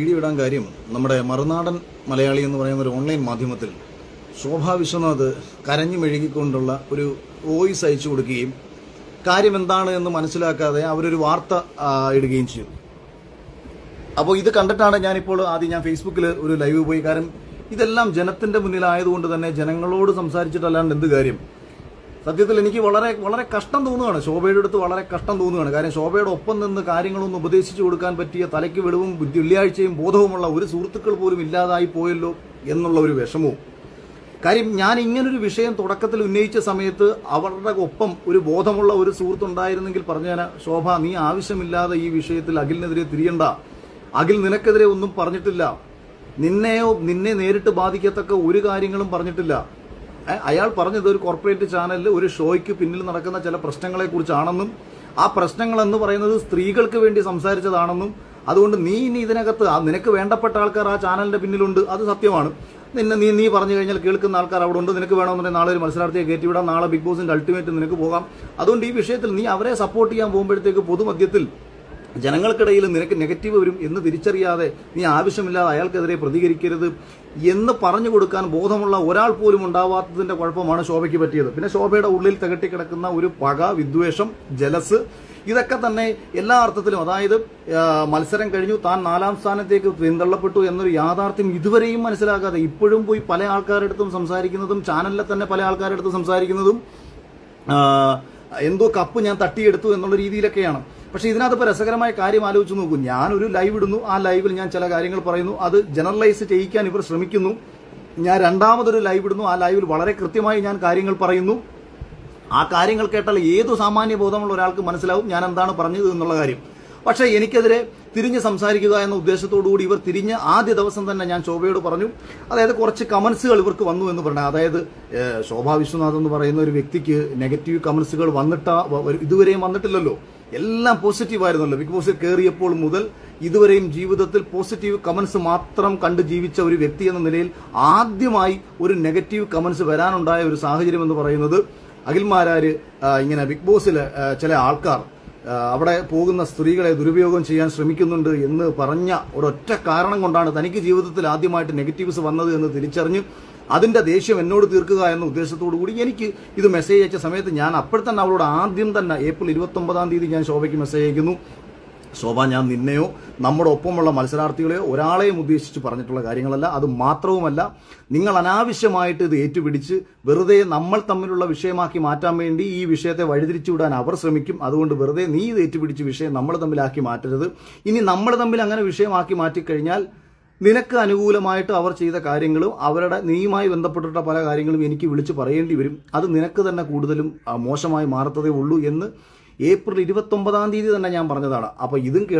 Video ഇടാൻ കാര്യം നമ്മുടെ മറുനാടൻ മലയാളി എന്ന് പറയുന്ന ഒരു ഓൺലൈൻ മാധ്യമത്തിൽ ശോഭാ വിശ്വനാഥ് കരഞ്ഞു മെഴുകിക്കൊണ്ടുള്ള ഒരു വോയിസ് അയച്ചു കൊടുക്കുകയും കാര്യം എന്താണ് എന്ന് മനസ്സിലാക്കാതെ അവരൊരു വാർത്ത ഇടുകയും ചെയ്തു. അപ്പോൾ ഇത് കണ്ടിട്ടാണ് ഞാനിപ്പോൾ ആദ്യം ഞാൻ ഫേസ്ബുക്കിൽ ഒരു ലൈവ് പോയി. കാരണം ഇതെല്ലാം ജനത്തിന്റെ മുന്നിലായതുകൊണ്ട് തന്നെ ജനങ്ങളോട് സംസാരിച്ചിട്ടല്ലാണ്ട് എന്ത് കാര്യം? സത്യത്തിൽ എനിക്ക് വളരെ വളരെ കഷ്ടം തോന്നുകയാണ്. ശോഭയുടെ അടുത്ത് വളരെ കഷ്ടം തോന്നുകയാണ്. കാര്യം ശോഭയുടെ ഒപ്പം നിന്ന് കാര്യങ്ങളൊന്നും ഉപദേശിച്ചു കൊടുക്കാൻ പറ്റിയ തലയ്ക്ക് വെളിവും വെള്ളിയാഴ്ചയും ബോധവുമുള്ള ഒരു സുഹൃത്തുക്കൾ പോലും ഇല്ലാതായി പോയല്ലോ എന്നുള്ള ഒരു വിഷമവും. കാര്യം ഞാൻ ഇങ്ങനൊരു വിഷയം തുടക്കത്തിൽ ഉന്നയിച്ച സമയത്ത് അവരുടെ ഒപ്പം ഒരു ബോധമുള്ള ഒരു സുഹൃത്തുണ്ടായിരുന്നെങ്കിൽ പറഞ്ഞാൽ ശോഭ നീ ആവശ്യമില്ലാതെ ഈ വിഷയത്തിൽ അഖിലിനെതിരെ തിരിയണ്ട. അഖിൽ നിനക്കെതിരെ ഒന്നും പറഞ്ഞിട്ടില്ല. നിന്നെയോ നിന്നെ നേരിട്ട് ബാധിക്കത്തക്ക ഒരു കാര്യങ്ങളും പറഞ്ഞിട്ടില്ല. അയാൾ പറഞ്ഞത് ഒരു കോർപ്പറേറ്റ് ചാനലിൽ ഒരു ഷോയ്ക്ക് പിന്നിൽ നടക്കുന്ന ചില പ്രശ്നങ്ങളെ കുറിച്ചാണെന്നും ആ പ്രശ്നങ്ങൾ എന്ന് പറയുന്നത് സ്ത്രീകൾക്ക് വേണ്ടി സംസാരിച്ചതാണെന്നും അതുകൊണ്ട് നീ ഇനി ഇതിനകത്ത് നിനക്ക് വേണ്ടപ്പെട്ട ആൾക്കാർ ആ ചാനലിന്റെ പിന്നിലുണ്ട് അത് സത്യമാണ്. നിന്നെ നീ നീ പറഞ്ഞു കഴിഞ്ഞാൽ കേൾക്കുന്ന ആൾക്കാർ അവിടെ ഉണ്ട് നിനക്ക് വേണമെന്നുണ്ടെങ്കിൽ നാളെ ഒരു മത്സരാർത്ഥിയെ കയറ്റിവിടാം നാളെ ബിഗ് ബോസിന്റെ അൾട്ടിമേറ്റ് നിനക്ക് പോകാം. അതുകൊണ്ട് ഈ വിഷയത്തിൽ നീ അവരെ സപ്പോർട്ട് ചെയ്യാൻ പോകുമ്പോഴത്തേക്ക് പൊതുമധ്യത്തിൽ ജനങ്ങൾക്കിടയിൽ നിനക്ക് നെഗറ്റീവ് വരും എന്ന് തിരിച്ചറിയാതെ നീ ആവശ്യമില്ലാതെ അയാൾക്കെതിരെ പ്രതികരിക്കരുത് എന്ന് പറഞ്ഞു കൊടുക്കാൻ ബോധമുള്ള ഒരാൾ പോലും ഉണ്ടാവാത്തതിന്റെ കുഴപ്പമാണ് ശോഭയ്ക്ക് പറ്റിയത്. പിന്നെ ശോഭയുടെ ഉള്ളിൽ തകട്ടിക്കിടക്കുന്ന ഒരു പക വിദ്വേഷം ജലസ് ഇതൊക്കെ തന്നെ എല്ലാ അർത്ഥത്തിലും അതായത് മത്സരം കഴിഞ്ഞു താൻ നാലാം സ്ഥാനത്തേക്ക് പിന്തള്ളപ്പെട്ടു എന്നൊരു യാഥാർത്ഥ്യം ഇതുവരെയും മനസ്സിലാക്കാതെ ഇപ്പോഴും പോയി പല ആൾക്കാരുടെ അടുത്തും സംസാരിക്കുന്നതും ചാനലിലെ തന്നെ പല ആൾക്കാരുടെ അടുത്ത് സംസാരിക്കുന്നതും എന്തോ കപ്പ് ഞാൻ തട്ടിയെടുത്തു എന്നുള്ള രീതിയിലൊക്കെയാണ്. പക്ഷെ ഇതിനകത്ത് ഇപ്പോൾ രസകരമായ കാര്യം ആലോചിച്ച് നോക്കൂ. ഞാനൊരു ലൈവ് ഇടുന്നു. ആ ലൈവിൽ ഞാൻ ചില കാര്യങ്ങൾ പറയുന്നു. അത് ജനറലൈസ് ചെയ്യിക്കാൻ ഇവർ ശ്രമിക്കുന്നു. ഞാൻ രണ്ടാമതൊരു ലൈവ് ഇടുന്നു. ആ ലൈവിൽ വളരെ കൃത്യമായി ഞാൻ കാര്യങ്ങൾ പറയുന്നു. ആ കാര്യങ്ങൾ കേട്ടാൽ ഏതു സാമാന്യ ബോധമുള്ള ഒരാൾക്ക് മനസ്സിലാവും ഞാൻ എന്താണ് പറഞ്ഞത് എന്നുള്ള കാര്യം. പക്ഷേ എനിക്കെതിരെ തിരിഞ്ഞ് സംസാരിക്കുക എന്ന ഉദ്ദേശത്തോടുകൂടി ഇവർ തിരിഞ്ഞ് ആദ്യ ദിവസം തന്നെ ഞാൻ ശോഭയോട് പറഞ്ഞു. അതായത് കുറച്ച് കമൻസുകൾ ഇവർക്ക് വന്നു എന്ന് പറഞ്ഞു. അതായത് ശോഭാ വിശ്വനാഥ് എന്ന് പറയുന്ന ഒരു വ്യക്തിക്ക് നെഗറ്റീവ് കമൻസുകൾ വന്നിട്ട ഇതുവരെയും വന്നിട്ടില്ലല്ലോ. എല്ലാം പോസിറ്റീവ് ആയിരുന്നല്ലോ. ബിഗ് ബോസിൽ കയറിയപ്പോൾ മുതൽ ഇതുവരെയും ജീവിതത്തിൽ പോസിറ്റീവ് കമൻസ് മാത്രം കണ്ട് ജീവിച്ച ഒരു വ്യക്തി എന്ന നിലയിൽ ആദ്യമായി ഒരു നെഗറ്റീവ് കമൻസ് വരാനുണ്ടായ ഒരു സാഹചര്യം എന്ന് പറയുന്നത് അഖിൽമാരാര് ഇങ്ങനെ ബിഗ് ബോസിൽ ചില ആൾക്കാർ അവിടെ പോകുന്ന സ്ത്രീകളെ ദുരുപയോഗം ചെയ്യാൻ ശ്രമിക്കുന്നുണ്ട് എന്ന് പറഞ്ഞ ഒരൊറ്റ കാരണം കൊണ്ടാണ് തനിക്ക് ജീവിതത്തിൽ ആദ്യമായിട്ട് നെഗറ്റീവ്സ് വന്നത് എന്ന് തിരിച്ചറിഞ്ഞ് അതിന്റെ ദേഷ്യം എന്നോട് തീർക്കുക എന്ന ഉദ്ദേശത്തോടു കൂടി എനിക്ക് ഇത് മെസ്സേജ് അയച്ച സമയത്ത് ഞാൻ അപ്പോൾ തന്നെ അവളോട് ആദ്യം തന്നെ ഏപ്രിൽ ഇരുപത്തി ഒമ്പതാം തീയതി ഞാൻ ശോഭയ്ക്ക് മെസ്സേജ് അയക്കുന്നു. ശോഭ ഞാൻ നിന്നെയോ നമ്മുടെ ഒപ്പമുള്ള മത്സരാർത്ഥികളെയോ ഒരാളെയും ഉദ്ദേശിച്ച് പറഞ്ഞിട്ടുള്ള കാര്യങ്ങളല്ല. അത് മാത്രവുമല്ല നിങ്ങൾ അനാവശ്യമായിട്ട് ഇത് ഏറ്റുപിടിച്ച് വെറുതെ നമ്മൾ തമ്മിലുള്ള വിഷയമാക്കി മാറ്റാൻ വേണ്ടി ഈ വിഷയത്തെ വഴിതിരിച്ചു വിടാൻ അവർ ശ്രമിക്കും. അതുകൊണ്ട് വെറുതെ നീ ഇത് ഏറ്റുപിടിച്ച് വിഷയം നമ്മൾ തമ്മിലാക്കി മാറ്റരുത്. ഇനി നമ്മൾ തമ്മിൽ അങ്ങനെ വിഷയമാക്കി മാറ്റിക്കഴിഞ്ഞാൽ നിനക്ക് അനുകൂലമായിട്ട് അവർ ചെയ്ത കാര്യങ്ങളും അവരുടെ നീയുമായി ബന്ധപ്പെട്ടിട്ട പല കാര്യങ്ങളും എനിക്ക് വിളിച്ച് പറയേണ്ടി വരും. അത് നിനക്ക് തന്നെ കൂടുതലും മോശമായി മാറത്തതേ ഉള്ളൂ എന്ന് ഏപ്രിൽ ഇരുപത്തൊമ്പതാം തീയതി തന്നെ ഞാൻ പറഞ്ഞതാണ്. അപ്പോൾ ഇതും കേൾ